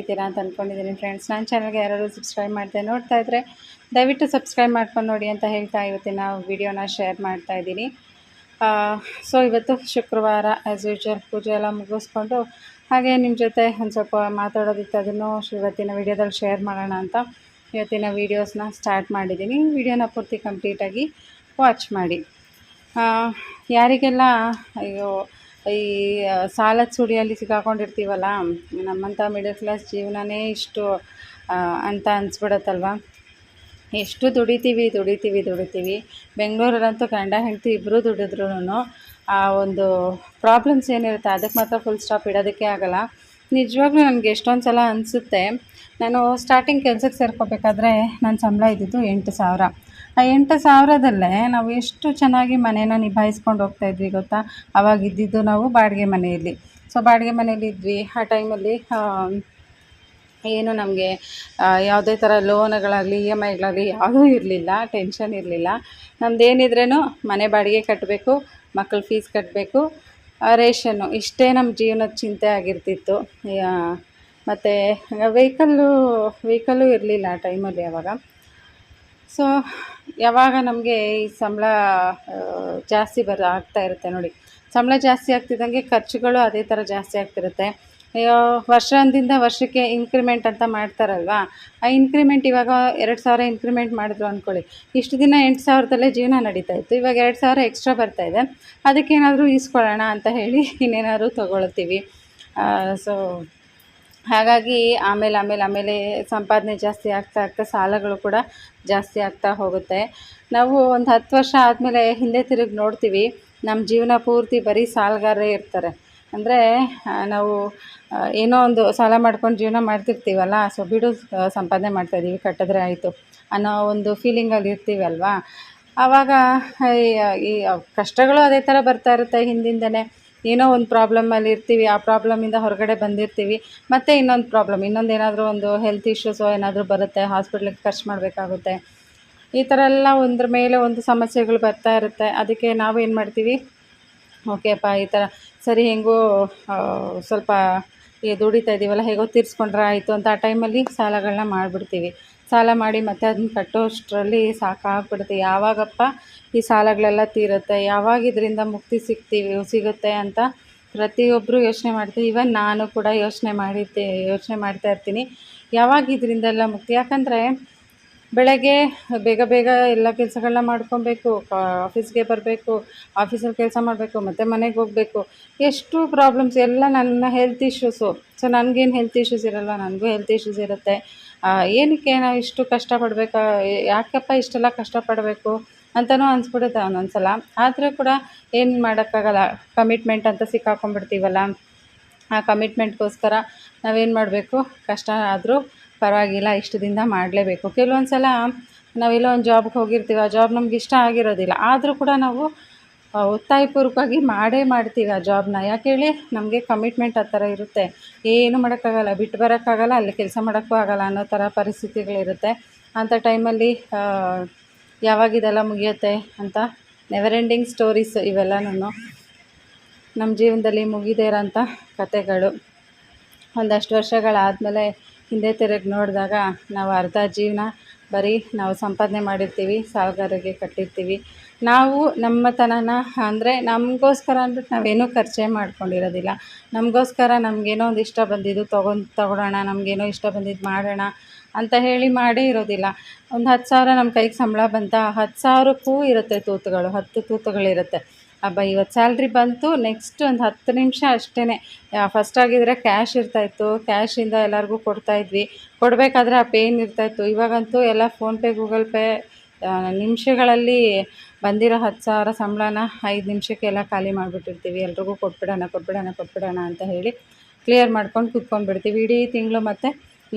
ಇದ್ದೀರಾ ಅಂತ ಅಂದ್ಕೊಂಡಿದ್ದೀನಿ ಫ್ರೆಂಡ್ಸ್ ನನ್ನ ಚಾನಲ್ಗೆ ಯಾರಾದರೂ ಸಬ್ಸ್ಕ್ರೈಬ್ ಮಾಡ್ದೆ ನೋಡ್ತಾ ಇದ್ದರೆ ದಯವಿಟ್ಟು ಸಬ್ಸ್ಕ್ರೈಬ್ ಮಾಡ್ಕೊಂಡು ನೋಡಿ ಅಂತ ಹೇಳ್ತಾ ಇವತ್ತಿನ ವಿಡಿಯೋನ ಶೇರ್ ಮಾಡ್ತಾ ಇದ್ದೀನಿ. ಸೊ ಇವತ್ತು ಶುಕ್ರವಾರ ಆ್ಯಸ್ ಯೂಶ್ವಲ್ ಪೂಜೆ ಎಲ್ಲ ಮುಗಿಸ್ಕೊಂಡು ಹಾಗೆ ನಿಮ್ಮ ಜೊತೆ ಒಂದು ಸ್ವಲ್ಪ ಮಾತಾಡೋದಿತ್ತು ಅದನ್ನು ಇವತ್ತಿನ ವಿಡಿಯೋದಲ್ಲಿ ಶೇರ್ ಮಾಡೋಣ ಅಂತ ಇವತ್ತಿನ ವೀಡಿಯೋಸ್ನ ಸ್ಟಾರ್ಟ್ ಮಾಡಿದ್ದೀನಿ. ವಿಡಿಯೋನ ಪೂರ್ತಿ ಕಂಪ್ಲೀಟಾಗಿ ವಾಚ್ ಮಾಡಿ. ಯಾರಿಗೆಲ್ಲ ಅಯ್ಯೋ ಈ ಸಾಲದ ಸುಳಿಯಲ್ಲಿ ಸಿಕ್ಕಾಕೊಂಡಿರ್ತೀವಲ್ಲ, ನಮ್ಮಂಥ ಮಿಡಲ್ ಕ್ಲಾಸ್ ಜೀವನನೇ ಇಷ್ಟು ಅಂತ ಅನಿಸ್ಬಿಡತ್ತಲ್ವ? ಎಷ್ಟು ದುಡಿತೀವಿ ದುಡಿತೀವಿ ದುಡಿತೀವಿ. ಬೆಂಗಳೂರಲ್ಲಂತೂ ಗಂಡ, ಹೆಂಡತಿ ಇಬ್ಬರೂ ದುಡಿದ್ರೂ ಆ, ಒಂದು ಪ್ರಾಬ್ಲಮ್ಸ್ ಏನಿರುತ್ತೆ ಅದಕ್ಕೆ ಮಾತ್ರ ಫುಲ್ ಸ್ಟಾಪ್ ಇಡೋದಕ್ಕೆ ಆಗಲ್ಲ. ನಿಜವಾಗ್ಲೂ ನನಗೆ ಎಷ್ಟೊಂದು ಸಲ ಅನಿಸುತ್ತೆ, ನಾನು ಸ್ಟಾರ್ಟಿಂಗ್ ಕೆಲಸಕ್ಕೆ ಸೇರ್ಕೋಬೇಕಾದ್ರೆ ನನ್ನ ಸಂಬಳ ಇದ್ದಿದ್ದು ಎಂಟು ಸಾವಿರ. ಆ ಎಂಟು ಸಾವಿರದಲ್ಲೇ ನಾವು ಎಷ್ಟು ಚೆನ್ನಾಗಿ ಮನೇನ ನಿಭಾಯಿಸ್ಕೊಂಡು ಹೋಗ್ತಾ ಇದ್ವಿ ಗೊತ್ತಾ? ಅವಾಗ ಇದ್ದಿದ್ದು ನಾವು ಬಾಡಿಗೆ ಮನೆಯಲ್ಲಿ. ಸೊ ಬಾಡಿಗೆ ಮನೇಲಿ ಇದ್ವಿ. ಆ ಟೈಮಲ್ಲಿ ಏನು ನಮಗೆ ಯಾವುದೇ ಥರ ಲೋನ್ಗಳಾಗಲಿ, ಇ ಎಂ ಐಗಳಾಗಲಿ ಯಾವುದೂ ಇರಲಿಲ್ಲ, ಟೆನ್ಷನ್ ಇರಲಿಲ್ಲ. ನಮ್ದು ಮನೆ ಬಾಡಿಗೆ ಕಟ್ಟಬೇಕು, ಮಕ್ಕಳ ಫೀಸ್ ಕಟ್ಟಬೇಕು ರೇಷನ್ನು. ಇಷ್ಟೇ ನಮ್ಮ ಜೀವನದ ಚಿಂತೆ ಆಗಿರ್ತಿತ್ತು. ಮತ್ತು, ವೆಹಿಕಲ್ಲು ವೆಹಿಕಲ್ಲು ಇರಲಿಲ್ಲ ಆ ಟೈಮಲ್ಲಿ ಅವಾಗ. ಸೊ ಯಾವಾಗ ನಮಗೆ ಈ ಸಂಬಳ ಜಾಸ್ತಿ ಬರ, ಆಗ್ತಾ ಇರುತ್ತೆ ನೋಡಿ. ಸಂಬಳ ಜಾಸ್ತಿ ಆಗ್ತಿದ್ದಂಗೆ ಖರ್ಚುಗಳು ಅದೇ ಥರ ಜಾಸ್ತಿ ಆಗ್ತಿರುತ್ತೆ. ವರ್ಷದಿಂದ ವರ್ಷಕ್ಕೆ ಇನ್ಕ್ರಿಮೆಂಟ್ ಅಂತ ಮಾಡ್ತಾರಲ್ವಾ? ಆ ಇನ್ಕ್ರಿಮೆಂಟ್ ಇವಾಗ ಎರಡು ಸಾವಿರ ಇನ್ಕ್ರಿಮೆಂಟ್ ಮಾಡಿದ್ರು ಅಂದ್ಕೊಳ್ಳಿ ಇಷ್ಟು ದಿನ ಎಂಟು ಸಾವಿರದಲ್ಲೇ ಜೀವನ ನಡೀತಾ ಇತ್ತು. ಇವಾಗ ಎರಡು ಸಾವಿರ ಎಕ್ಸ್ಟ್ರಾ ಬರ್ತಾ ಇದೆ. ಅದಕ್ಕೇನಾದರೂ ಈಸ್ಕೊಳ್ಳೋಣ ಅಂತ ಹೇಳಿ ಇನ್ನೇನಾದರೂ ತೊಗೊಳ್ತೀವಿ. ಸೊ ಹಾಗಾಗಿ ಆಮೇಲೆ ಆಮೇಲೆ ಆಮೇಲೆ ಸಂಪಾದನೆ ಜಾಸ್ತಿ ಆಗ್ತಾ ಆಗ್ತಾ ಸಾಲಗಳು ಕೂಡ ಜಾಸ್ತಿ ಆಗ್ತಾ ಹೋಗುತ್ತೆ. ನಾವು ಒಂದು ಹತ್ತು ವರ್ಷ ಆದಮೇಲೆ ಹಿಂದೆ ತಿರುಗಿ ನೋಡ್ತೀವಿ ನಮ್ಮ ಜೀವನ ಪೂರ್ತಿ ಬರೀ ಸಾಲಗಾರರೇ ಇರ್ತಾರೆ. ಅಂದರೆ ನಾವು ಏನೋ ಒಂದು ಸಾಲ ಮಾಡ್ಕೊಂಡು ಜೀವನ ಮಾಡ್ತಿರ್ತೀವಲ್ಲ, ಸೊ ಬಿಡು ಸಂಪಾದನೆ ಸಂಪಾದನೆ ಮಾಡ್ತಾಯಿದ್ದೀವಿ ಕಟ್ಟಿದ್ರೆ ಆಯಿತು ಅನ್ನೋ ಒಂದು ಫೀಲಿಂಗಲ್ಲಿ ಇರ್ತೀವಿ ಅಲ್ವಾ? ಆವಾಗ, ಈ ಕಷ್ಟಗಳು ಅದೇ ಥರ ಬರ್ತಾ ಇರುತ್ತೆ ಹಿಂದಿಂದನೇ. ಏನೋ ಒಂದು ಪ್ರಾಬ್ಲಮಲ್ಲಿ ಇರ್ತೀವಿ, ಆ ಪ್ರಾಬ್ಲಮಿಂದ ಹೊರಗಡೆ ಬಂದಿರ್ತೀವಿ, ಮತ್ತು ಇನ್ನೊಂದು ಪ್ರಾಬ್ಲಮ್ ಇನ್ನೊಂದು ಏನಾದರೂ ಒಂದು ಹೆಲ್ತ್ ಇಶ್ಯೂಸೋ ಏನಾದರೂ ಬರುತ್ತೆ ಹಾಸ್ಪಿಟ್ಲಿಗೆ ಖರ್ಚು ಮಾಡಬೇಕಾಗುತ್ತೆ. ಈ ಥರ ಎಲ್ಲ ಒಂದ್ರ ಮೇಲೆ ಒಂದು ಸಮಸ್ಯೆಗಳು ಬರ್ತಾ ಇರುತ್ತೆ. ಅದಕ್ಕೆ ನಾವು ಏನು ಮಾಡ್ತೀವಿ? ಓಕೆಪ್ಪ ಈ ಥರ ಸರಿ ಹೆಂಗೋ ಸ್ವಲ್ಪ ದುಡಿತಾ ಇದ್ದೀವಲ್ಲ ಹೇಗೋ ತೀರಿಸ್ಕೊಂಡ್ರೆ ಆಯಿತು ಅಂತ ಆ ಟೈಮಲ್ಲಿ ಸಾಲಗಳನ್ನ ಮಾಡಿಬಿಡ್ತೀವಿ. ಸಾಲ ಮಾಡಿ ಮತ್ತೆ ಅದನ್ನ ಕಟ್ಟೋಷ್ಟರಲ್ಲಿ ಸಾಕಾಗ್ಬಿಡುತ್ತೆ. ಯಾವಾಗಪ್ಪ ಈ ಸಾಲಗಳೆಲ್ಲ ತೀರುತ್ತೆ? ಯಾವಾಗ ಇದರಿಂದ ಮುಕ್ತಿ ಸಿಗ್ತೀವಿ ಸಿಗುತ್ತೆ ಅಂತ ಪ್ರತಿಯೊಬ್ಬರು ಯೋಚನೆ ಮಾಡ್ತೀವಿ ಈವನ್ ನಾನು ಕೂಡ ಯೋಚನೆ ಮಾಡಿದ್ದೆ, ಯೋಚನೆ ಮಾಡ್ತಾ ಇರ್ತೀನಿ. ಯಾವಾಗ ಇದರಿಂದೆಲ್ಲ ಮುಕ್ತಿ? ಯಾಕಂದರೆ ಬೆಳಗ್ಗೆ ಬೇಗ ಬೇಗ ಎಲ್ಲ ಕೆಲಸಗಳನ್ನ ಮಾಡ್ಕೊಬೇಕು ಆಫೀಸ್ಗೆ ಬರಬೇಕು ಆಫೀಸಲ್ಲಿ ಕೆಲಸ ಮಾಡಬೇಕು, ಮತ್ತು ಮನೆಗೆ ಹೋಗಬೇಕು. ಎಷ್ಟು ಪ್ರಾಬ್ಲಮ್ಸ್? ಎಲ್ಲ ನನ್ನ ಹೆಲ್ತ್ ಇಶ್ಯೂಸು ಸೊ ನನಗೇನು ಹೆಲ್ತ್ ಇಶ್ಯೂಸ್ ಇರಲ್ಲ ನನಗೂ ಹೆಲ್ತ್ ಇಶ್ಯೂಸ್ ಇರುತ್ತೆ. ಏನಕ್ಕೆ ನಾವು ಇಷ್ಟು ಕಷ್ಟಪಡಬೇಕಾ? ಯಾಕಪ್ಪ ಇಷ್ಟೆಲ್ಲ ಕಷ್ಟಪಡಬೇಕು ಅಂತಲೂ ಅನಿಸ್ಬಿಡುತ್ತೆ ಒಂದೊಂದು ಸಲ ಆದರೂ ಕೂಡ ಏನು ಮಾಡೋಕ್ಕಾಗಲ್ಲ. ಕಮಿಟ್ಮೆಂಟ್ ಅಂತ ಸಿಕ್ಕಾಕೊಂಡ್ಬಿಡ್ತೀವಲ್ಲ. ಆ ಕಮಿಟ್ಮೆಂಟ್ಗೋಸ್ಕರ ನಾವೇನು ಮಾಡಬೇಕು? ಕಷ್ಟ ಆದರೂ ಪರವಾಗಿಲ್ಲ, ಇಷ್ಟದಿಂದ ಮಾಡಲೇಬೇಕು. ಕೆಲವೊಂದು ಸಲ ನಾವೆಲ್ಲೋ ಒಂದು ಜಾಬ್ಗೆ ಹೋಗಿರ್ತೀವಿ. ಆ ಜಾಬ್ ನಮ್ಗೆ ಇಷ್ಟ ಆಗಿರೋದಿಲ್ಲ. ಆದರೂ ಕೂಡ ನಾವು ಒತ್ತಾಯಪೂರ್ವಕವಾಗಿ ಮಾಡೇ ಮಾಡ್ತೀವಿ ಆ ಜಾಬ್ನ. ಯಾಕೆ ಹೇಳಿ, ನಮಗೆ ಕಮಿಟ್ಮೆಂಟ್ ಆ ಥರ ಇರುತ್ತೆ. ಏನು ಮಾಡೋಕ್ಕಾಗಲ್ಲ, ಬಿಟ್ಟು ಬರೋಕ್ಕಾಗಲ್ಲ, ಅಲ್ಲಿ ಕೆಲಸ ಮಾಡೋಕ್ಕೂ ಆಗಲ್ಲ ಅನ್ನೋ ಥರ ಪರಿಸ್ಥಿತಿಗಳಿರುತ್ತೆ. ಅಂಥ ಟೈಮಲ್ಲಿ ಯಾವಾಗ ಇದೆಲ್ಲ ಮುಗಿಯುತ್ತೆ ಅಂತ ನೆವರ್ ಎಂಡಿಂಗ್ ಸ್ಟೋರೀಸ್ ಇವೆಲ್ಲನೂ ನಮ್ಮ ಜೀವನದಲ್ಲಿ ಮುಗಿದೇ ಇರೋಂಥ ಕತೆಗಳು ಒಂದಷ್ಟು ವರ್ಷಗಳಾದಮೇಲೆ ಹಿಂದೆ ತೆರೆಗೆ ನೋಡಿದಾಗ ನಾವು ಅರ್ಧ ಜೀವನ ಬರೀ ನಾವು ಸಂಪಾದನೆ ಮಾಡಿರ್ತೀವಿ, ಸಾಲಗಾರರಿಗೆ ಕಟ್ಟಿರ್ತೀವಿ. ನಾವು ನಮ್ಮತನನ ಅಂದರೆ ನಮಗೋಸ್ಕರ ಅಂದ್ಬಿಟ್ಟು ನಾವೇನೂ ಖರ್ಚೆ ಮಾಡ್ಕೊಂಡಿರೋದಿಲ್ಲ. ನಮಗೋಸ್ಕರ ನಮಗೇನೋ ಒಂದು ಇಷ್ಟ ಬಂದಿದ್ದು ತೊಗೊಂಡು ತಗೊಳ್ಳೋಣ, ನಮಗೇನೋ ಇಷ್ಟ ಬಂದಿದ್ದು ಮಾಡೋಣ ಅಂತ ಹೇಳಿ ಮಾಡೇ ಇರೋದಿಲ್ಲ. ಒಂದು ಹತ್ತು ಸಾವಿರ ನಮ್ಮ ಕೈಗೆ ಸಂಬಳ ಬಂತ, ಹತ್ತು ಸಾವಿರಕ್ಕೂ ಇರುತ್ತೆ ತೂತುಗಳು, ಹತ್ತು ತೂತುಗಳಿರುತ್ತೆ. ಅಬ್ಬ ಇವತ್ತು ಸ್ಯಾಲ್ರಿ ಬಂತು ನೆಕ್ಸ್ಟ್ ಒಂದು ಹತ್ತು ನಿಮಿಷ ಅಷ್ಟೇ ಫಸ್ಟ್ ಆಗಿದ್ರೆ ಕ್ಯಾಶ್ ಇರ್ತಾಯಿತ್ತು ಕ್ಯಾಶಿಂದ ಎಲ್ಲರಿಗೂ ಕೊಡ್ತಾಯಿದ್ವಿ. ಕೊಡಬೇಕಾದ್ರೆ ಆ ಪೇನ್ ಇರ್ತಾಯಿತ್ತು. ಇವಾಗಂತೂ ಎಲ್ಲ ಫೋನ್ಪೇ ಗೂಗಲ್ ಪೇ ನಿಮಿಷಗಳಲ್ಲಿ ಬಂದಿರೋ ಹತ್ತು ಸಾವಿರ ಸಂಬಳನ ಐದು ನಿಮಿಷಕ್ಕೆಲ್ಲ ಖಾಲಿ ಮಾಡಿಬಿಟ್ಟಿರ್ತೀವಿ. ಎಲ್ರಿಗೂ ಕೊಟ್ಬಿಡೋಣ ಕೊಟ್ಬಿಡೋಣ ಕೊಟ್ಬಿಡೋಣ ಅಂತ ಹೇಳಿ ಕ್ಲಿಯರ್ ಮಾಡ್ಕೊಂಡು ಕೂತ್ಕೊಂಡ್ಬಿಡ್ತೀವಿ. ಇಡೀ ತಿಂಗಳು ಮತ್ತು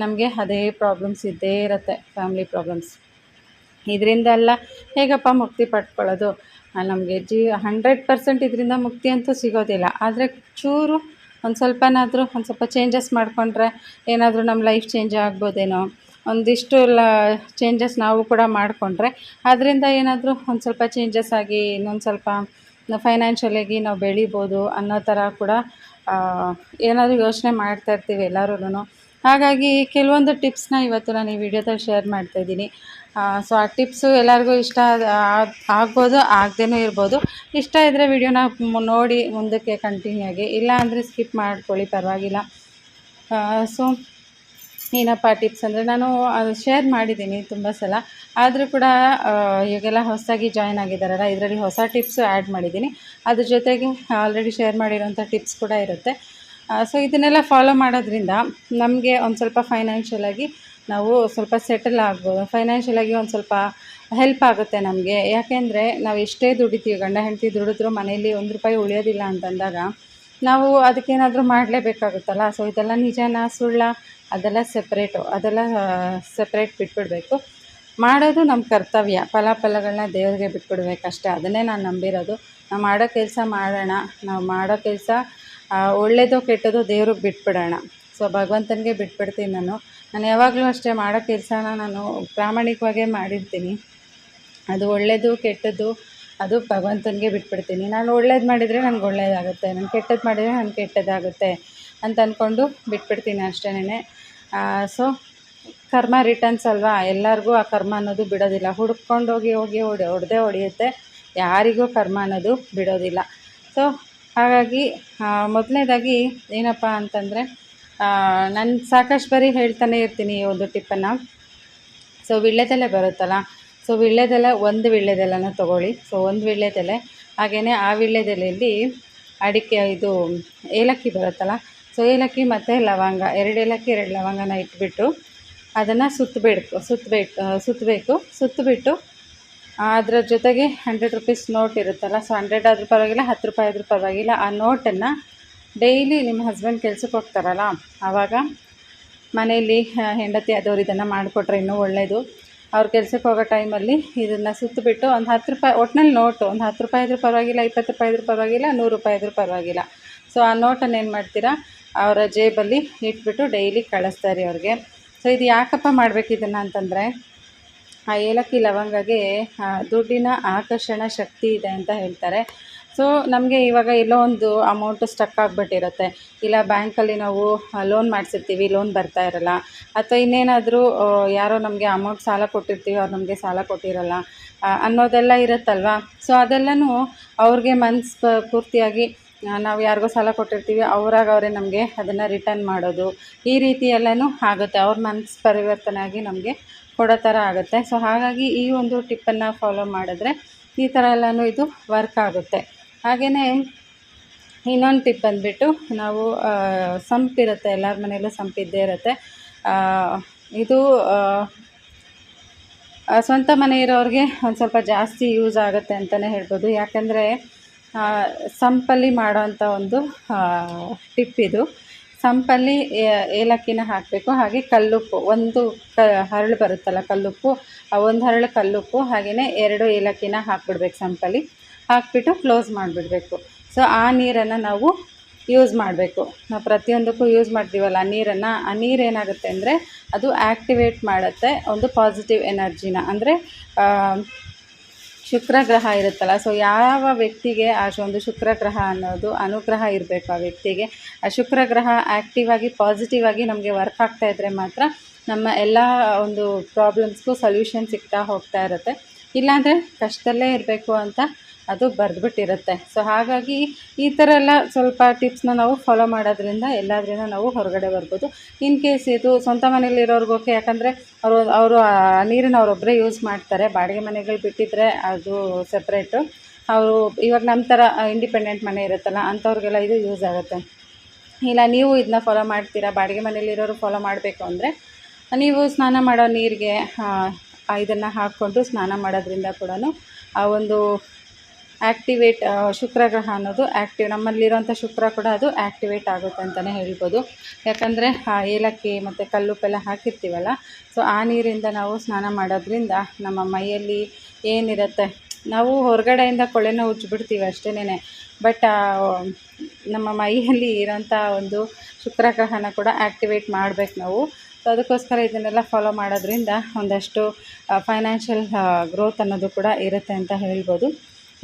ನಮಗೆ ಅದೇ ಪ್ರಾಬ್ಲಮ್ಸ್ ಇದ್ದೇ ಇರುತ್ತೆ ಫ್ಯಾಮ್ಲಿ ಪ್ರಾಬ್ಲಮ್ಸ್ ಇದರಿಂದೆಲ್ಲ ಹೇಗಪ್ಪ ಮುಕ್ತಿ ಪಡ್ಕೊಳ್ಳೋದು? ನಮಗೆ ಜೀ ಹಂಡ್ರೆಡ್ ಪರ್ಸೆಂಟ್ ಇದರಿಂದ ಮುಕ್ತಿ ಅಂತೂ ಸಿಗೋದಿಲ್ಲ. ಆದರೆ ಚೂರು ಒಂದು ಸ್ವಲ್ಪನಾದರೂ ಒಂದು ಸ್ವಲ್ಪ ಚೇಂಜಸ್ ಮಾಡಿಕೊಂಡ್ರೆ ಏನಾದರೂ ನಮ್ಮ ಲೈಫ್ ಚೇಂಜ್ ಆಗ್ಬೋದೇನೋ. ಒಂದಿಷ್ಟು ಲ ಚೇಂಜಸ್ ನಾವು ಕೂಡ ಮಾಡಿಕೊಂಡ್ರೆ ಅದರಿಂದ ಏನಾದರೂ ಒಂದು ಸ್ವಲ್ಪ ಚೇಂಜಸ್ ಆಗಿ ಇನ್ನೊಂದು ಸ್ವಲ್ಪ ಫೈನಾನ್ಷಿಯಲಾಗಿ ನಾವು ಬೆಳಿಬೋದು ಅನ್ನೋ ಥರ ಕೂಡ ಏನಾದರೂ ಯೋಚನೆ ಮಾಡ್ತಾಯಿರ್ತೀವಿ ಎಲ್ಲರೂ ಹಾಗಾಗಿ ಕೆಲವೊಂದು ಟಿಪ್ಸ್ನ ಇವತ್ತು ನಾನು ಈ ವಿಡಿಯೋದಲ್ಲಿ ಶೇರ್ ಮಾಡ್ತಾ ಇದ್ದೀನಿ. ಸೊ ಆ ಟಿಪ್ಸು ಎಲ್ಲರಿಗೂ ಇಷ್ಟ ಆಗ್ಬೋದು, ಆಗದೇನೂ ಇರ್ಬೋದು. ಇಷ್ಟ ಇದ್ದರೆ ವಿಡಿಯೋನ ನೋಡಿ ಮುಂದಕ್ಕೆ ಕಂಟಿನ್ಯೂ ಆಗಿ. ಇಲ್ಲ ಅಂದರೆ ಸ್ಕಿಪ್ ಮಾಡ್ಕೊಳ್ಳಿ, ಪರವಾಗಿಲ್ಲ. ಸೊ ಏನಪ್ಪ ಟಿಪ್ಸ್ ಅಂದರೆ ನಾನು ಅದು ಶೇರ್ ಮಾಡಿದ್ದೀನಿ ತುಂಬ ಸಲ. ಆದರೂ ಕೂಡ ಈಗೆಲ್ಲ ಹೊಸದಾಗಿ ಜಾಯ್ನ್ ಆಗಿದ್ದಾರಲ್ಲ, ಇದರಲ್ಲಿ ಹೊಸ ಟಿಪ್ಸು ಆ್ಯಡ್ ಮಾಡಿದ್ದೀನಿ. ಅದ್ರ ಜೊತೆಗೆ ಆಲ್ರೆಡಿ ಶೇರ್ ಮಾಡಿರೋಂಥ ಟಿಪ್ಸ್ ಕೂಡ ಇರುತ್ತೆ. ಸೊ ಇದನ್ನೆಲ್ಲ ಫಾಲೋ ಮಾಡೋದ್ರಿಂದ ನಮಗೆ ಒಂದು ಸ್ವಲ್ಪ ಫೈನಾನ್ಷಿಯಲಾಗಿ ನಾವು ಸ್ವಲ್ಪ ಸೆಟಲ್ ಆಗ್ಬೋದು. ಫೈನಾನ್ಷಿಯಲಾಗಿ ಒಂದು ಸ್ವಲ್ಪ ಹೆಲ್ಪ್ ಆಗುತ್ತೆ ನಮಗೆ. ಯಾಕೆಂದರೆ ನಾವು ಎಷ್ಟೇ ದುಡಿತೀವಿ, ಗಂಡ, ಹೆಂಡತಿ ದುಡಿದ್ರೂ ಮನೇಲಿ ಒಂದು ರೂಪಾಯಿ ಉಳಿಯೋದಿಲ್ಲ ಅಂತಂದಾಗ ನಾವು ಅದಕ್ಕೇನಾದರೂ ಮಾಡಲೇಬೇಕಾಗುತ್ತಲ್ಲ? ಸೊ ಇದೆಲ್ಲ ನಿಜನ, ಸುಳ್ಳ, ಅದೆಲ್ಲ ಸೆಪ್ರೇಟು ಅದೆಲ್ಲ ಸೆಪ್ರೇಟ್ ಬಿಟ್ಬಿಡಬೇಕು. ಮಾಡೋದು ನಮ್ಮ ಕರ್ತವ್ಯ. ಫಲಾಫಲಗಳನ್ನ ದೇವರಿಗೆ ಬಿಟ್ಬಿಡ್ಬೇಕಷ್ಟೇ. ಅದನ್ನೇ ನಾನು ನಂಬಿರೋದು. ನಾವು ಮಾಡೋ ಕೆಲಸ ಮಾಡೋಣ. ನಾವು ಮಾಡೋ ಕೆಲಸ ಒಳ್ಳೆಯದೋ ಕೆಟ್ಟದೋ ದೇವ್ರಿಗೆ ಬಿಟ್ಬಿಡೋಣ. ಸೊ, ಭಗವಂತನಿಗೆ ಬಿಟ್ಬಿಡ್ತೀನಿ ನಾನು. ನಾನು ಯಾವಾಗಲೂ ಅಷ್ಟೇ ಮಾಡೋ ಕೆಲಸನ ನಾನು ಪ್ರಾಮಾಣಿಕವಾಗೇ ಮಾಡಿರ್ತೀನಿ. ಅದು ಒಳ್ಳೆಯದು ಕೆಟ್ಟದ್ದು, ಅದು ಭಗವಂತನಿಗೆ ಬಿಟ್ಬಿಡ್ತೀನಿ. ನಾನು ಒಳ್ಳೇದು ಮಾಡಿದರೆ ನನಗೆ ಒಳ್ಳೇದಾಗುತ್ತೆ. ನಾನು ಕೆಟ್ಟದ್ದು ಮಾಡಿದರೆ ನನಗೆ ಕೆಟ್ಟದ್ದಾಗುತ್ತೆ ಅಂತ ಅಂದ್ಕೊಂಡು ಬಿಟ್ಬಿಡ್ತೀನಿ ಅಷ್ಟೇನೆ ಸೊ, ಕರ್ಮ ರಿಟರ್ನ್ಸ್ ಅಲ್ವಾ? ಎಲ್ಲರಿಗೂ ಆ ಕರ್ಮ ಅನ್ನೋದು ಬಿಡೋದಿಲ್ಲ. ಹುಡ್ಕೊಂಡೋಗಿ ಹೋಗಿ ಹೊಡೆ ಹೊಡೆದೇ ಹೊಡೆಯುತ್ತೆ. ಯಾರಿಗೂ ಕರ್ಮ ಅನ್ನೋದು ಬಿಡೋದಿಲ್ಲ. ಸೊ ಹಾಗಾಗಿ ಮೊದಲನೇದಾಗಿ ಏನಪ್ಪ ಅಂತಂದರೆ ನಾನು ಸಾಕಷ್ಟು ಬಾರಿ ಹೇಳ್ತಾನೆ ಇರ್ತೀನಿ ಈ ಒಂದು ಟಿಪ್ಪನ್ನು. ಸೊ ವೀಳ್ಯದೆಲೆ ಬರುತ್ತಲ್ಲ, ಸೊ ವೀಳ್ಯದೆಲೆ ಒಂದು ವೀಳ್ಯದೆಲೆನ ತೊಗೊಳ್ಳಿ. ಸೊ, ಒಂದು ವೀಳ್ಯದೆಲೆ ಹಾಗೆಯೇ ಆ ವೀಳ್ಯದೆಲೆಯಲ್ಲಿ ಅಡಿಕೆ, ಇದು, ಏಲಕ್ಕಿ ಬರುತ್ತಲ್ಲ, ಸೊ, ಏಲಕ್ಕಿ ಮತ್ತು ಲವಂಗ, ಎರಡು ಏಲಕ್ಕಿ, ಎರಡು ಲವಂಗನ ಇಟ್ಬಿಟ್ಟು ಅದನ್ನು ಸುತ್ತಬೇಕು ಸುತ್ತಬೇಕು ಸುತ್ತಬೇಕು ಸುತ್ತಬಿಟ್ಟು ಅದರ ಜೊತೆಗೆ ಹಂಡ್ರೆಡ್ ರುಪೀಸ್ ನೋಟ್ ಇರುತ್ತಲ್ಲ ಸೊ ಹಂಡ್ರೆಡ್ ಆದರೂ ಪರವಾಗಿಲ್ಲ, ಹತ್ತು ರೂಪಾಯಿ ಆದರೂ ಪರವಾಗಿಲ್ಲ. ಆ ನೋಟನ್ನು ಡೈಲಿ ನಿಮ್ಮ ಹಸ್ಬೆಂಡ್ ಕೆಲ್ಸಕ್ಕೆ ಹೋಗ್ತಾರಲ್ಲ ಆವಾಗ ಮನೆಯಲ್ಲಿ ಹೆಂಡತಿ ಆದವ್ರು ಇದನ್ನು ಮಾಡಿಕೊಟ್ರೆ ಇನ್ನೂ ಒಳ್ಳೆಯದು ಅವ್ರ ಕೆಲ್ಸಕ್ಕೆ ಹೋಗೋ ಟೈಮಲ್ಲಿ ಇದನ್ನು ಸುತ್ತಬಿಟ್ಟು ಒಂದು ಹತ್ತು ರೂಪಾಯಿ, ಒಟ್ನಲ್ಲಿ ನೋಟು ಒಂದು ಹತ್ತು ರೂಪಾಯಿ ಆದರೂ ಪರವಾಗಿಲ್ಲ, ಇಪ್ಪತ್ತು ರೂಪಾಯಿ ಆದರೂ ಪರವಾಗಿಲ್ಲ, ನೂರು ರೂಪಾಯಿ ಆದರೂ ಪರವಾಗಿಲ್ಲ. ಸೊ ಆ ನೋಟನ್ನು ಏನು ಮಾಡ್ತೀರಾ, ಅವರ ಜೇಬಲ್ಲಿ ಇಟ್ಬಿಟ್ಟು ಡೈಲಿ ಕಳಿಸ್ತಾರೆ ಅವ್ರಿಗೆ. ಸೊ ಇದು ಯಾಕಪ್ಪ ಮಾಡಬೇಕು ಇದನ್ನು ಅಂತಂದರೆ ಆ ಏಲಕ್ಕಿ ಲವಂಗಗೆ ದುಡ್ಡಿನ ಆಕರ್ಷಣ ಶಕ್ತಿ ಇದೆ ಅಂತ ಹೇಳ್ತಾರೆ. ಸೊ ನಮಗೆ ಇವಾಗ ಎಲ್ಲೋ ಒಂದು ಅಮೌಂಟ್ ಸ್ಟಕ್ ಆಗಿಬಿಟ್ಟಿರುತ್ತೆ. ಇಲ್ಲ ಬ್ಯಾಂಕಲ್ಲಿ ನಾವು ಲೋನ್ ಮಾಡಿಸಿರ್ತೀವಿ ಲೋನ್ ಬರ್ತಾ ಇರಲ್ಲ. ಅಥವಾ ಇನ್ನೇನಾದರೂ ಯಾರೋ ನಮಗೆ ಅಮೌಂಟ್ ಸಾಲ ಕೊಟ್ಟಿರ್ತೀವಿ, ಅವ್ರು ನಮಗೆ ಸಾಲ ಕೊಟ್ಟಿರಲ್ಲ ಅನ್ನೋದೆಲ್ಲ ಇರುತ್ತಲ್ವ? ಸೊ ಅದೆಲ್ಲನೂ ಅವ್ರಿಗೆ ಮನಸ್ಸು ಪೂರ್ತಿಯಾಗಿ ನಾವು ಯಾರಿಗೋ ಸಾಲ ಕೊಟ್ಟಿರ್ತೀವಿ, ಅವ್ರಾಗ ಅವರೇ ನಮಗೆ ಅದನ್ನು ರಿಟರ್ನ್ ಮಾಡೋದು. ಈ ರೀತಿ ಎಲ್ಲನೂ ಆಗುತ್ತೆ. ಅವ್ರ ಮನಸ್ಸು ಪರಿವರ್ತನೆ ಆಗಿ ನಮಗೆ ಕೊಡೋ ಥರ ಆಗುತ್ತೆ. ಸೊ ಹಾಗಾಗಿ ಈ ಒಂದು ಟಿಪ್ಪನ್ನು ಫಾಲೋ ಮಾಡಿದ್ರೆ ಈ ಥರ ಎಲ್ಲನೂ ಇದು ವರ್ಕ್ ಆಗುತ್ತೆ. ಹಾಗೆಯೇ ಇನ್ನೊಂದು ಟಿಪ್ ಬಂದುಬಿಟ್ಟು ನಾವು ಸಂಪಿರುತ್ತೆ ಎಲ್ಲರ ಮನೆಯಲ್ಲೂ ಸಂಪಿದ್ದೇ ಇರುತ್ತೆ. ಇದು ಸ್ವಂತ ಮನೆ ಇರೋರಿಗೆ ಒಂದು ಸ್ವಲ್ಪ ಜಾಸ್ತಿ ಯೂಸ್ ಆಗುತ್ತೆ ಅಂತಲೇ ಹೇಳ್ಬೋದು. ಯಾಕಂದರೆ ಸಂಪಲ್ಲಿ ಮಾಡೋವಂಥ ಒಂದು ಟಿಪ್ ಇದು. ಸಂಪಲ್ಲಿ ಏಲಕ್ಕಿನ ಹಾಕಬೇಕು. ಹಾಗೆ ಕಲ್ಲುಪ್ಪು, ಒಂದು ಕ, ಹರಳು ಬರುತ್ತಲ್ಲ ಕಲ್ಲುಪ್ಪು, ಆ, ಒಂದು ಹರಳು ಕಲ್ಲುಪ್ಪು ಹಾಗೆಯೇ ಎರಡು ಏಲಕ್ಕಿನ ಹಾಕ್ಬಿಡ್ಬೇಕು ಸಂಪಲ್ಲಿ. ಹಾಕಿಬಿಟ್ಟು ಕ್ಲೋಸ್ ಮಾಡಿಬಿಡ್ಬೇಕು. ಸೊ, ಆ ನೀರನ್ನು ನಾವು ಯೂಸ್ ಮಾಡಬೇಕು. ನಾವು ಪ್ರತಿಯೊಂದಕ್ಕೂ ಯೂಸ್ ಮಾಡ್ತೀವಲ್ಲ ಆ ನೀರನ್ನು. ಆ ನೀರೇನಾಗುತ್ತೆ ಅಂದರೆ ಅದು ಆ್ಯಕ್ಟಿವೇಟ್ ಮಾಡುತ್ತೆ ಒಂದು ಪಾಸಿಟಿವ್ ಎನರ್ಜಿನ. ಅಂದರೆ ಶುಕ್ರ ಗ್ರಹ ಇರುತ್ತಲ್ಲ ಸೊ ಯಾವ ವ್ಯಕ್ತಿಗೆ ಆ ಒಂದು ಶುಕ್ರ ಗ್ರಹ ಅನ್ನೋದು ಅನುಗ್ರಹ ಇರಬೇಕು ಆ ವ್ಯಕ್ತಿಗೆ. ಆ ಶುಕ್ರ ಗ್ರಹ ಆ್ಯಕ್ಟಿವ್ ಆಗಿ ಪಾಸಿಟಿವ್ ಆಗಿ ನಮಗೆ ವರ್ಕ್ ಆಗ್ತಾ ಇದ್ದರೆ ಮಾತ್ರ ನಮ್ಮ ಎಲ್ಲ ಒಂದು ಪ್ರಾಬ್ಲಮ್ಸ್ಗೂ ಸೊಲ್ಯೂಷನ್ ಸಿಗ್ತಾ ಹೋಗ್ತಾ ಇರುತ್ತೆ. ಇಲ್ಲಾಂದರೆ ಕಷ್ಟದಲ್ಲೇ ಇರಬೇಕು ಅಂತ ಅದು ಬರೆದ್ಬಿಟ್ಟಿರುತ್ತೆ. ಸೊ ಹಾಗಾಗಿ ಈ ಥರ ಎಲ್ಲ ಸ್ವಲ್ಪ ಟಿಪ್ಸ್ನ ನಾವು ಫಾಲೋ ಮಾಡೋದ್ರಿಂದ ಎಲ್ಲಾದ್ರಿಂದ ನಾವು ಹೊರಗಡೆ ಬರ್ಬೋದು. ಇನ್ ಕೇಸ್ ಇದು ಸ್ವಂತ ಮನೇಲಿರೋರ್ಗೆ ಓಕೆ ಯಾಕಂದರೆ ಅವರು ಅವರು ನೀರನ್ನ ಅವರೊಬ್ಬರೇ ಯೂಸ್ ಮಾಡ್ತಾರೆ. ಬಾಡಿಗೆ ಮನೆಗಳು ಬಿಟ್ಟಿದ್ರೆ ಅದು ಸಪ್ರೇಟು ಅವರು ಇವಾಗ ನಮ್ಮ ಥರ ಇಂಡಿಪೆಂಡೆಂಟ್ ಮನೆ ಇರುತ್ತಲ್ಲ, ಅಂಥವ್ರಿಗೆಲ್ಲ ಇದು ಯೂಸ್ ಆಗುತ್ತೆ. ಇಲ್ಲ, ನೀವು ಇದನ್ನ ಫಾಲೋ ಮಾಡ್ತೀರಾ? ಬಾಡಿಗೆ ಮನೇಲಿರೋರು ಫಾಲೋ ಮಾಡಬೇಕು ಅಂದರೆ ನೀವು ಸ್ನಾನ ಮಾಡೋ ನೀರಿಗೆ ಇದನ್ನು ಹಾಕ್ಕೊಂಡು ಸ್ನಾನ ಮಾಡೋದ್ರಿಂದ ಕೂಡ ಆ ಒಂದು ಆ್ಯಕ್ಟಿವೇಟ್ ಶುಕ್ರಗ್ರಹ ಅನ್ನೋದು ಆ್ಯಕ್ಟಿವ್ ನಮ್ಮಲ್ಲಿರೋಂಥ ಶುಕ್ರ ಕೂಡ ಅದು ಆ್ಯಕ್ಟಿವೇಟ್ ಆಗುತ್ತೆ ಅಂತಲೇ ಹೇಳ್ಬೋದು. ಯಾಕಂದರೆ, ಆ, ಏಲಕ್ಕಿ ಮತ್ತು ಕಲ್ಲುಪ್ಪೆಲ್ಲ ಹಾಕಿರ್ತೀವಲ್ಲ ಸೊ ಆ ನೀರಿಂದ ನಾವು ಸ್ನಾನ ಮಾಡೋದ್ರಿಂದ ನಮ್ಮ ಮೈಯಲ್ಲಿ ಏನಿರುತ್ತೆ, ನಾವು ಹೊರಗಡೆಯಿಂದ ಕೊಳೆನ ಉಜ್ಜಿಬಿಡ್ತೀವಿ ಅಷ್ಟೇನೆ ಬಟ್ ನಮ್ಮ ಮೈಯಲ್ಲಿ ಇರೋಂಥ ಒಂದು ಶುಕ್ರಗ್ರಹನ ಕೂಡ ಆ್ಯಕ್ಟಿವೇಟ್ ಮಾಡಬೇಕು ನಾವು. ಸೊ ಅದಕ್ಕೋಸ್ಕರ ಇದನ್ನೆಲ್ಲ ಫಾಲೋ ಮಾಡೋದ್ರಿಂದ ಒಂದಷ್ಟು ಫೈನಾನ್ಷಿಯಲ್ ಗ್ರೋತ್ ಅನ್ನೋದು ಕೂಡ ಇರುತ್ತೆ ಅಂತ ಹೇಳ್ಬೋದು.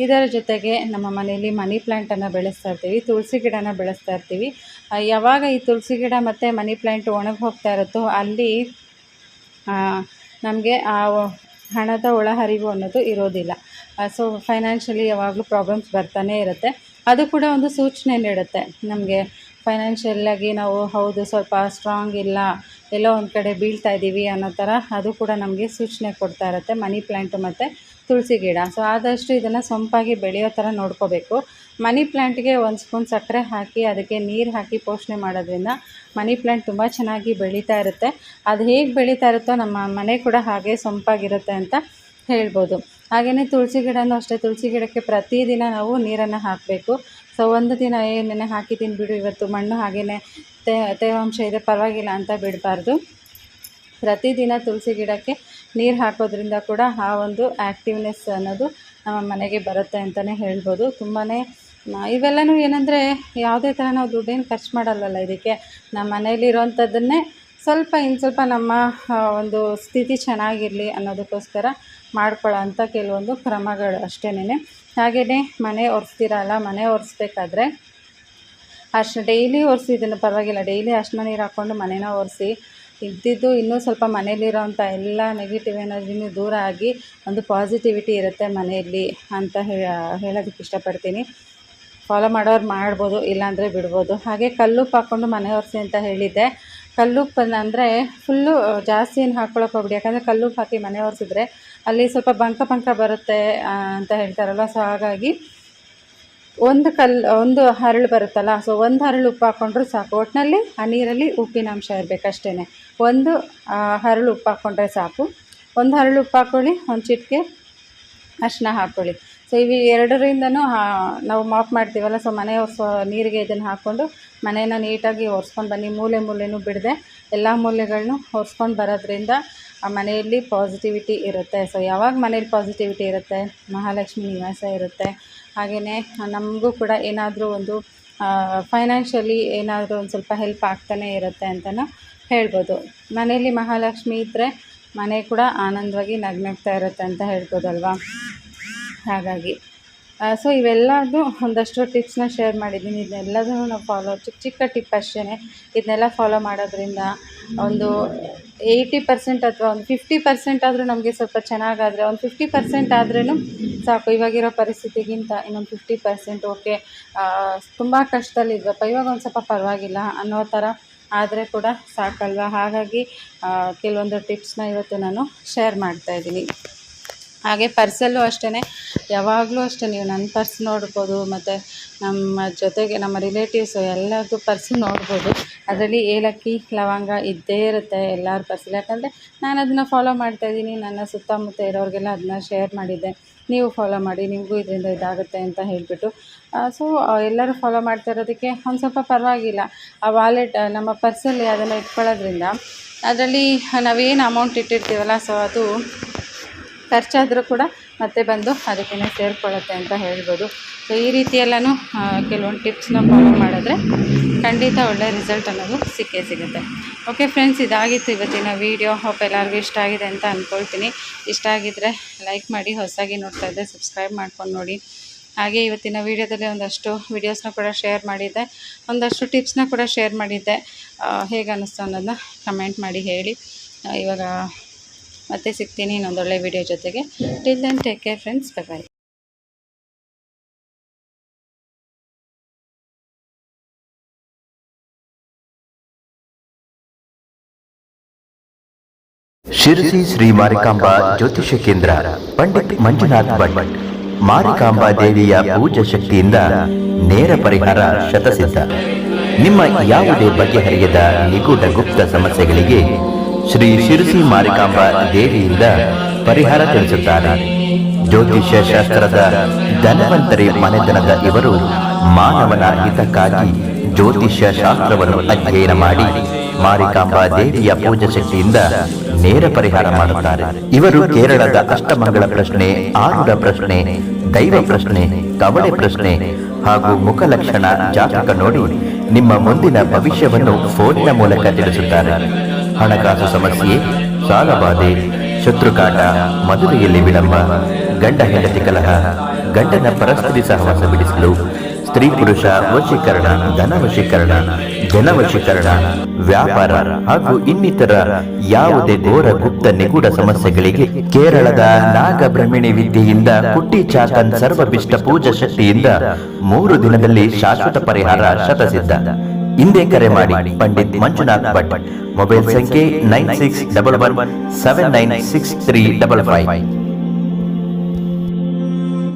ಇದರ ಜೊತೆಗೆ ನಮ್ಮ ಮನೆಯಲ್ಲಿ ಮನಿ ಪ್ಲ್ಯಾಂಟನ್ನು ಬೆಳೆಸ್ತಾ ಇರ್ತೀವಿ, ತುಳಸಿ ಗಿಡನ ಬೆಳೆಸ್ತಾ ಇರ್ತೀವಿ. ಯಾವಾಗ ಈ ತುಳಸಿ ಗಿಡ ಮತ್ತು ಮನಿ ಪ್ಲ್ಯಾಂಟ್ ಒಣಗಿ ಹೋಗ್ತಾ ಇರುತ್ತೋ ಅಲ್ಲಿ ನಮಗೆ ಆ ಹಣದ ಒಳಹರಿವು ಅನ್ನೋದು ಇರೋದಿಲ್ಲ. ಸೊ ಫೈನಾನ್ಷಿಯಲಿ ಯಾವಾಗಲೂ ಪ್ರಾಬ್ಲಮ್ಸ್ ಬರ್ತಾನೆ ಇರುತ್ತೆ. ಅದು ಕೂಡ ಒಂದು ಸೂಚನೆ ನೀಡುತ್ತೆ. ನಮಗೆ ಫೈನಾನ್ಷಿಯಲ್ಲಾಗಿ ನಾವು, ಹೌದು, ಸ್ವಲ್ಪ ಸ್ಟ್ರಾಂಗ್ ಇಲ್ಲ, ಎಲ್ಲೋ ಒಂದು ಕಡೆ ಬೀಳ್ತಾ ಇದ್ದೀವಿ ಅನ್ನೋ ಥರ ಅದು ಕೂಡ ನಮಗೆ ಸೂಚನೆ ಕೊಡ್ತಾ ಇರುತ್ತೆ ಮನಿ ಪ್ಲ್ಯಾಂಟು ಮತ್ತು ತುಳಸಿ ಗಿಡ. ಸೊ ಆದಷ್ಟು ಇದನ್ನು ಸೊಂಪಾಗಿ ಬೆಳೆಯೋ ಥರ ನೋಡ್ಕೋಬೇಕು. ಮನಿ ಪ್ಲ್ಯಾಂಟ್ಗೆ ಒಂದು ಸ್ಪೂನ್ ಸಕ್ಕರೆ ಹಾಕಿ ಅದಕ್ಕೆ ನೀರು ಹಾಕಿ ಪೋಷಣೆ ಮಾಡೋದ್ರಿಂದ ಮನಿ ಪ್ಲ್ಯಾಂಟ್ ತುಂಬ ಚೆನ್ನಾಗಿ ಬೆಳೀತಾ ಇರುತ್ತೆ. ಅದು ಹೇಗೆ ಬೆಳೀತಾ ಇರುತ್ತೋ ನಮ್ಮ ಮನೆ ಕೂಡ ಹಾಗೆ ಸೊಂಪಾಗಿರುತ್ತೆ ಅಂತ ಹೇಳ್ಬೋದು. ಹಾಗೆಯೇ ತುಳಸಿ ಗಿಡನೂ ಅಷ್ಟೇ, ತುಳಸಿ ಗಿಡಕ್ಕೆ ಪ್ರತಿದಿನ ನಾವು ನೀರನ್ನು ಹಾಕಬೇಕು. ಸೊ ಒಂದು ದಿನ ಏನೇನೆ ಹಾಕಿದ್ದೀನಿ ಬಿಡು, ಇವತ್ತು ಮಣ್ಣು ಹಾಗೆಯೇ ತೇವಾಂಶ ಇದೆ, ಪರವಾಗಿಲ್ಲ ಅಂತ ಬಿಡಬಾರ್ದು. ಪ್ರತಿದಿನ ತುಳಸಿ ಗಿಡಕ್ಕೆ ನೀರು ಹಾಕೋದ್ರಿಂದ ಕೂಡ ಆ ಒಂದು ಆ್ಯಕ್ಟಿವ್ನೆಸ್ ಅನ್ನೋದು ನಮ್ಮ ಮನೆಗೆ ಬರುತ್ತೆ ಅಂತಲೇ ಹೇಳ್ಬೋದು. ತುಂಬಾ ಇವೆಲ್ಲನೂ ಏನಂದರೆ ಯಾವುದೇ ಥರ ನಾವು ದುಡ್ಡೇನು ಖರ್ಚು ಮಾಡಲ್ವಲ್ಲ ಇದಕ್ಕೆ. ನಮ್ಮ ಮನೇಲಿರೋವಂಥದ್ದನ್ನೇ ಸ್ವಲ್ಪ ಇನ್ನು ಸ್ವಲ್ಪ ನಮ್ಮ ಒಂದು ಸ್ಥಿತಿ ಚೆನ್ನಾಗಿರಲಿ ಅನ್ನೋದಕ್ಕೋಸ್ಕರ ಮಾಡ್ಕೊಳ್ಳೋ ಅಂಥ ಕೆಲವೊಂದು ಕ್ರಮಗಳು ಅಷ್ಟೇನೆ ಹಾಗೆಯೇ ಮನೆ ಒರೆಸ್ತೀರಲ್ಲ, ಮನೆ ಒರೆಸ್ಬೇಕಾದ್ರೆ ಅಷ್ಟು ಡೈಲಿ ಒರೆಸಿ, ಇದನ್ನು ಪರವಾಗಿಲ್ಲ. ಡೈಲಿ ಅರ್ಶಿನ ನೀರು ಹಾಕ್ಕೊಂಡು ಮನೇನ ಒರೆಸಿ ಇದ್ದಿದ್ದು ಇನ್ನೂ ಸ್ವಲ್ಪ ಮನೇಲಿರೋಂಥ ಎಲ್ಲ ನೆಗೆಟಿವ್ ಎನರ್ಜಿನೂ ದೂರ ಆಗಿ ಒಂದು ಪಾಸಿಟಿವಿಟಿ ಇರುತ್ತೆ ಮನೆಯಲ್ಲಿ ಅಂತ ಹೇಳೋದಕ್ಕೆ ಇಷ್ಟಪಡ್ತೀನಿ. ಫಾಲೋ ಮಾಡೋರು ಮಾಡ್ಬೋದು, ಇಲ್ಲಾಂದರೆ ಬಿಡ್ಬೋದು. ಹಾಗೆ ಕಲ್ಲುಪ್ಪು ಹಾಕ್ಕೊಂಡು ಮನೆ ಒರೆಸಿ ಅಂತ ಹೇಳಿದ್ದೆ. ಕಲ್ಲುಪ್ಪನ್ನು ಅಂದರೆ ಫುಲ್ಲು ಜಾಸ್ತಿ ಏನು ಹಾಕ್ಕೊಳಕ್ಕೆ ಹೋಗ್ಬಿಡಿ. ಯಾಕಂದರೆ ಕಲ್ಲುಪ್ಪು ಹಾಕಿ ಮನೆ ಒರೆಸಿದ್ರೆ ಅಲ್ಲಿ ಸ್ವಲ್ಪ ಬಂಕ ಬಂಕ ಬರುತ್ತೆ ಅಂತ ಹೇಳ್ತಾರಲ್ವ? ಸೊ ಹಾಗಾಗಿ ಒಂದು ಕಲ್ಲು ಒಂದು ಹರಳು ಬರುತ್ತಲ್ಲ ಸೊ ಒಂದು ಹರಳು ಉಪ್ಪು ಹಾಕ್ಕೊಂಡ್ರೂ ಸಾಕು. ಒಟ್ಟಿನಲ್ಲಿ ಆ ನೀರಲ್ಲಿ ಉಪ್ಪಿನಾಂಶ ಇರಬೇಕಷ್ಟೇ ಒಂದು ಹರಳು ಉಪ್ಪು ಹಾಕ್ಕೊಂಡ್ರೆ ಸಾಕು. ಒಂದು ಹರಳು ಉಪ್ಪು ಹಾಕ್ಕೊಳ್ಳಿ ಒಂದು ಚಿಟಿಕೆ ಅರಿಶಿನ ಹಾಕ್ಕೊಳ್ಳಿ ಸೊ ಇವು ಎರಡರಿಂದನೂ ನಾವು ಮಾಪ್ ಮಾಡ್ತೀವಲ್ಲ ಸೊ ಮನೆ ಸೊ ನೀರಿಗೆ ಇದನ್ನು ಹಾಕ್ಕೊಂಡು ಮನೇನ ನೀಟಾಗಿ ಒರೆಸ್ಕೊಂಡು ಬನ್ನಿ. ಮೂಲೆ ಮೂಲೆನೂ ಬಿಡದೆ ಎಲ್ಲ ಮೂಲೆಗಳನ್ನೂ ಒರೆಸ್ಕೊಂಡು ಬರೋದ್ರಿಂದ ಆ ಮನೆಯಲ್ಲಿ ಪಾಸಿಟಿವಿಟಿ ಇರುತ್ತೆ. ಸೊ ಯಾವಾಗ ಮನೇಲಿ ಪಾಸಿಟಿವಿಟಿ ಇರುತ್ತೆ? ಮಹಾಲಕ್ಷ್ಮಿ ನಿವಾಸ ಇರುತ್ತೆ. ಹಾಗೆಯೇ ನಮಗೂ ಕೂಡ ಏನಾದರೂ ಒಂದು ಫೈನಾನ್ಷಿಯಲಿ ಏನಾದರೂ ಒಂದು ಸ್ವಲ್ಪ ಹೆಲ್ಪ್ ಆಗ್ತಾನೆ ಇರುತ್ತೆ ಅಂತಲೂ ಹೇಳ್ಬೋದು. ಮನೆಯಲ್ಲಿ ಮಹಾಲಕ್ಷ್ಮಿ ಇದ್ದರೆ ಮನೆ ಕೂಡ ಆನಂದವಾಗಿ ನಗ್ನಗ್ತಾ ಇರುತ್ತೆ ಅಂತ ಹೇಳ್ಬೋದಲ್ವಾ? ಹಾಗಾಗಿ. ಸೊ ಇವೆಲ್ಲದು ಒಂದಷ್ಟು ಟಿಪ್ಸ್ನ ಶೇರ್ ಮಾಡಿದ್ದೀನಿ. ಇದನ್ನೆಲ್ಲದನ್ನು ನಾವು ಫಾಲೋ ಚಿಕ್ಕ ಚಿಕ್ಕ ಟಿಪ್ ಅಷ್ಟೇ ಇದನ್ನೆಲ್ಲ ಫಾಲೋ ಮಾಡೋದ್ರಿಂದ ಒಂದು ಏಯ್ಟಿ ಪರ್ಸೆಂಟ್ ಅಥವಾ ಒಂದು ಫಿಫ್ಟಿ ಪರ್ಸೆಂಟ್ ಆದರೂ ನಮಗೆ ಸ್ವಲ್ಪ ಚೆನ್ನಾಗಾದರೆ, ಒಂದು ಫಿಫ್ಟಿ ಪರ್ಸೆಂಟ್ ಆದ್ರೂ ಸಾಕು. ಇವಾಗಿರೋ ಪರಿಸ್ಥಿತಿಗಿಂತ ಇನ್ನೊಂದು ಫಿಫ್ಟಿ ಪರ್ಸೆಂಟ್ ಓಕೆ ತುಂಬ ಕಷ್ಟದಲ್ಲಿದ್ವಪ್ಪ. ಇವಾಗ ಒಂದು ಸ್ವಲ್ಪ ಪರವಾಗಿಲ್ಲ ಅನ್ನೋ ಥರ ಆದರೆ ಕೂಡ ಸಾಕಲ್ವ? ಹಾಗಾಗಿ ಕೆಲವೊಂದು ಟಿಪ್ಸ್ನ ಇವತ್ತು ನಾನು ಶೇರ್ ಮಾಡ್ತಾಯಿದ್ದೀನಿ ಹಾಗೆ ಪರ್ಸಲ್ಲೂ ಅಷ್ಟೇ ಯಾವಾಗಲೂ ಅಷ್ಟೇ ನೀವು ನನ್ನ ಪರ್ಸ್ ನೋಡ್ಬೋದು, ಮತ್ತು ನಮ್ಮ ಜೊತೆಗೆ ನಮ್ಮ ರಿಲೇಟಿವ್ಸು ಎಲ್ಲರದ್ದು ಪರ್ಸ್ ನೋಡ್ಬೋದು. ಅದರಲ್ಲಿ ಏಲಕ್ಕಿ, ಲವಂಗ ಇದ್ದೇ ಇರುತ್ತೆ ಎಲ್ಲರ ಪರ್ಸಲ್ಲಿ ಯಾಕಂದರೆ ನಾನು ಅದನ್ನು ಫಾಲೋ ಮಾಡ್ತಾಯಿದ್ದೀನಿ ನನ್ನ ಸುತ್ತಮುತ್ತ ಇರೋರಿಗೆಲ್ಲ ಅದನ್ನ ಶೇರ್ ಮಾಡಿದ್ದೆ. ನೀವು ಫಾಲೋ ಮಾಡಿ, ನಿಮಗೂ ಇದರಿಂದ ಇದಾಗುತ್ತೆ ಅಂತ ಹೇಳಿಬಿಟ್ಟು. ಸೊ ಎಲ್ಲರೂ ಫಾಲೋ ಮಾಡ್ತಾ ಇರೋದಕ್ಕೆ ಒಂದು ಸ್ವಲ್ಪ ಪರವಾಗಿಲ್ಲ. ಆ ವಾಲೆಟ್ ನಮ್ಮ ಪರ್ಸಲ್ಲಿ ಅದನ್ನು ಇಟ್ಕೊಳ್ಳೋದ್ರಿಂದ ಅದರಲ್ಲಿ ನಾವೇನು ಅಮೌಂಟ್ ಇಟ್ಟಿರ್ತೀವಲ್ಲ ಸೊ ಅದು ಖರ್ಚಾದರೂ ಕೂಡ ಮತ್ತೆ ಬಂದು ಅದಕ್ಕೇ ಸೇರಿಕೊಳ್ಳುತ್ತೆ ಅಂತ ಹೇಳ್ಬೋದು. ಸೊ ಈ ರೀತಿಯೆಲ್ಲನೂ ಕೆಲವೊಂದು ಟಿಪ್ಸ್ನ ಫಾಲೋ ಮಾಡಿದ್ರೆ ಖಂಡಿತ ಒಳ್ಳೆಯ ರಿಸಲ್ಟ್ ಅನ್ನೋದು ಸಿಕ್ಕೇ ಸಿಗುತ್ತೆ. ಓಕೆ ಫ್ರೆಂಡ್ಸ್ ಇದಾಗಿತ್ತು ಇವತ್ತಿನ ವೀಡಿಯೋ ಹೋಪ್ ಎಲ್ಲರಿಗೂ ಇಷ್ಟ ಆಗಿದೆ ಅಂತ ಅಂದ್ಕೊಳ್ತೀನಿ ಇಷ್ಟ ಆಗಿದ್ದರೆ ಲೈಕ್ ಮಾಡಿ, ಹೊಸದಾಗಿ ನೋಡ್ತಾ ಇದ್ದೆ ಸಬ್ಸ್ಕ್ರೈಬ್ ಮಾಡ್ಕೊಂಡು ನೋಡಿ. ಹಾಗೆ ಇವತ್ತಿನ ವೀಡಿಯೋದಲ್ಲಿ ಒಂದಷ್ಟು ವೀಡಿಯೋಸ್ನ ಕೂಡ ಶೇರ್ ಮಾಡಿದ್ದೆ. ಒಂದಷ್ಟು ಟಿಪ್ಸ್ನ ಕೂಡ ಶೇರ್ ಮಾಡಿದ್ದೆ. ಹೇಗೆ ಅನ್ನಿಸ್ತು ಅನ್ನೋದನ್ನ ಕಮೆಂಟ್ ಮಾಡಿ ಹೇಳಿ. ಇವಾಗ ಮತ್ತೆ ಸಿಗ್ತೀನಿ ಇನ್ನೊಂದೊಳ್ಳೆ ವಿಡಿಯೋ ಜೊತೆಗೆ. Till then take care friends bye bye Sirsi Shri Marikamba ಜ್ಯೋತಿಷ ಕೇಂದ್ರ, ಪಂಡಿತ್ ಮಂಜುನಾಥ್ ಭಟ್, ಮಾರಿಕಾಂಬಾ ದೇವಿಯ ಪೂಜಾ ಶಕ್ತಿಯಿಂದ ನೇರ ಪರಿಹಾರ ಶತಸಿದ್ಧ. ನಿಮ್ಮ ಯಾವುದೇ ಬಗೆಹರಿಯದ ನಿಗೂಢ ಗುಪ್ತ ಸಮಸ್ಯೆಗಳಿಗೆ ಶ್ರೀ ಶಿರಸಿ ಮಾರಿಕಾಂಬಾ ದೇವಿಯಿಂದ ಪರಿಹಾರ ತಿಳಿಸುತ್ತಾರೆ ಜ್ಯೋತಿಷ್ಯ ಶಾಸ್ತ್ರದ ಧನವಂತರಿ ಮನೆತನದ ಇವರು ಮಾನವನ ಹಿತಕ್ಕಾಗಿ ಜ್ಯೋತಿಷ್ಯ ಶಾಸ್ತ್ರವನ್ನು ಅಧ್ಯಯನ ಮಾಡಿ ಮಾರಿಕಾಂಬಾ ದೇವಿಯ ಪೂಜಾ ಶಕ್ತಿಯಿಂದ ನೇರ ಪರಿಹಾರ ಮಾಡುತ್ತಾರೆ. ಇವರು ಕೇರಳದ ಅಷ್ಟಮಂಗಳ ಪ್ರಶ್ನೆ, ಆರುಡ ಪ್ರಶ್ನೆ, ದೈವ ಪ್ರಶ್ನೆ ಕವಳೆ ಪ್ರಶ್ನೆ ಹಾಗೂ ಮುಖ ಲಕ್ಷಣ ಜಾತಕ ನೋಡಿ ನಿಮ್ಮ ಮುಂದಿನ ಭವಿಷ್ಯವನ್ನು ಫೋನಿನ ಮೂಲಕ ತಿಳಿಸುತ್ತಾರೆ. ಹಣಕಾಸು ಸಮಸ್ಯೆ ಸಾಲಬಾಧೆ ಶತ್ರುಕಾಟ ಮದುವೆಯಲ್ಲಿ ವಿಳಂಬ, ಗಂಡ ಹೆಂಡತಿ ಕಲಹ, ಗಂಡನ ಪರಸ್ಪರಿ ಸಹವಾಸ ಬಿಡಿಸಲು, ಸ್ತ್ರೀ ಪುರುಷ ವಶೀಕರಣ, ಧನ ವಶೀಕರಣ ಜನ ವಶೀಕರಣ, ವ್ಯಾಪಾರ ಹಾಗೂ ಇನ್ನಿತರ ಯಾವುದೇ ಘೋರ ಗುಪ್ತ ನಿಗೂಢ ಸಮಸ್ಯೆಗಳಿಗೆ ಕೇರಳದ ನಾಗಬ್ರಹ್ಮಿಣಿ ವಿದ್ಯೆಯಿಂದ ಕುಟ್ಟಿ ಚಾತನ್ ಸರ್ವಭಿಷ್ಟ ಪೂಜಾ ಶಕ್ತಿಯಿಂದ ಮೂರು ದಿನದಲ್ಲಿ ಶಾಶ್ವತ ಪರಿಹಾರ ಶತಸಿದ್ಧ. ಹಿಂದೆ ಕರೆ ಮಾಡಿ ಪಂಡಿತ್ ಮಂಜುನಾಥ್ ಭಟ್. ಮೊಬೈಲ್ ಸಂಖ್ಯೆ nine six double one seven nine six three double five.